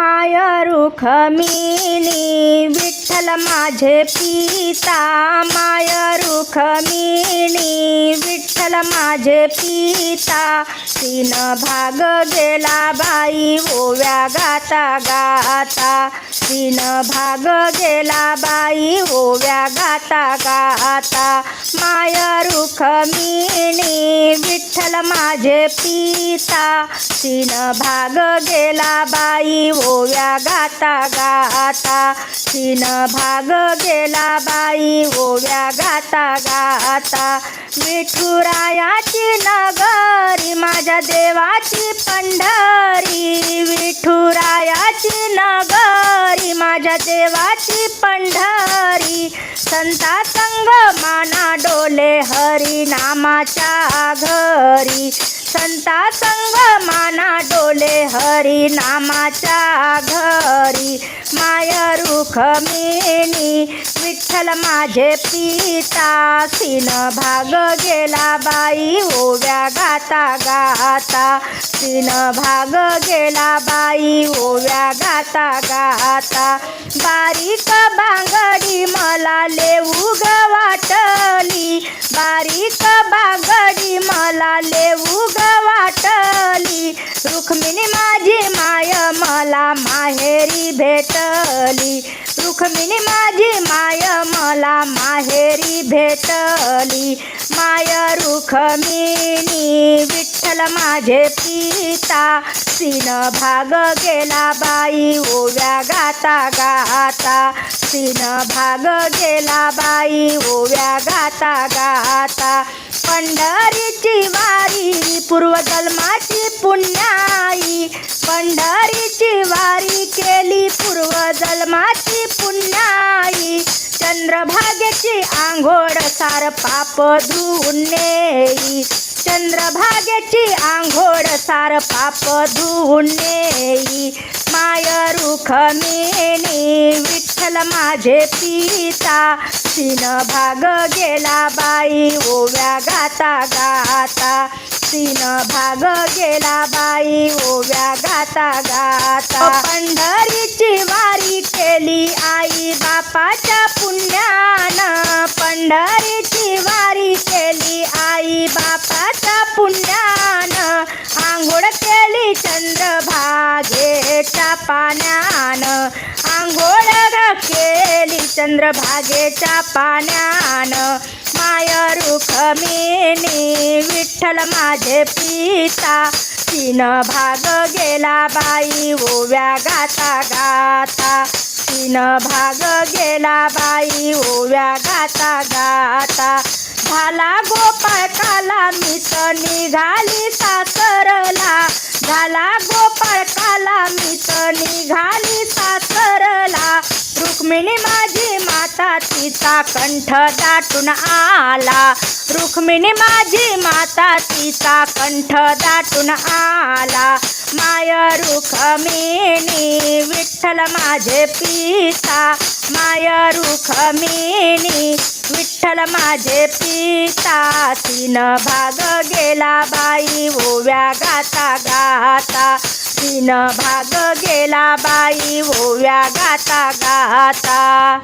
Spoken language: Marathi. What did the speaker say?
माय रुखमिनी विठ्ठल माझे पिता. माय रुखमिनी विठ्ठल माझे पिता. तीन भाग गेला बाई ओव्या गाता गाता. तीन भाग गेला बाई ओव्या गाता गाता. माय रुखमिनी विठ्ठल माझे पिता. तीन भाग गेला बाई ओव्या गाता गाता. तीन भाग गेला बाई ओव्या गाता गाता. विठुरायाची नगरी माझ्या देवाची पंढर. संता संग माना डोले हरी नामाच्या घरी. संता संग माना डोले हरी नामाच्या घरी. माय रुखमिनी विठ्ठल माझे पिता. सीन भाग गेला बाई ओव्या गाता गाता. सीन भाग गेला बाई ओव्या गाता गाता. बारीक बांगडी रुक्मिणी माझी माय मला माहेरी भेटली. माय रुखमिनी विठ्ठल माझे पिता. सीन भाग गेला बाई ओव्या गाता गाता. सीन भाग गेला बाई ओव्या गाता गाता. पंढरीची वारी पूर्वजन्माची पुण्याई. पंढरीची वारी पूर्व पूर्वजन्माची पुण्याई. चंद्रभागेची आंघोळ सार पाप धुवून नेई. चंद्रभागेची आंघोळ सार पाप धुवून नेई. माय रुखमिनी विठ्ठल माझे पिता. सीन भाग गेला बाई ओव्या गाता गाता. तीन भाग गेला बाई ओव्या गाता गाता पंढरीची वारी केली आई बापाच्या पुण्यानं. पंढरीची वारी केली आई बापाच्या पुण्यानं. आंघोळ केली चंद्रभागेच्या पाण्यानं. आंघोळ ग केली चंद्रभागेच्या पाण्यानं. माय रुखमिनी विठ्ठल माझे पिता. तीन भाग गेला बाई ओव्या गाता गाता. तीन भाग गेला बाई ओव्या गाता गाता. झाला गोपाळ काला मित निघाली सासरला. झाला गोपाळ काला मित निघाली सासरला. रुक्मिणी मा माता तिचा कंठ दाटून आला. रुक्मिणी माझी माता तिचा कंठ दाटून आला. माय रुखमिनी विठ्ठल माझे पिता. माय रुखमिनी विठ्ठल माझे पिता. तीन भाग गेला बाई ओव्या गाता गाता. तीन भाग गेला बाई ओव्या गाता गाता.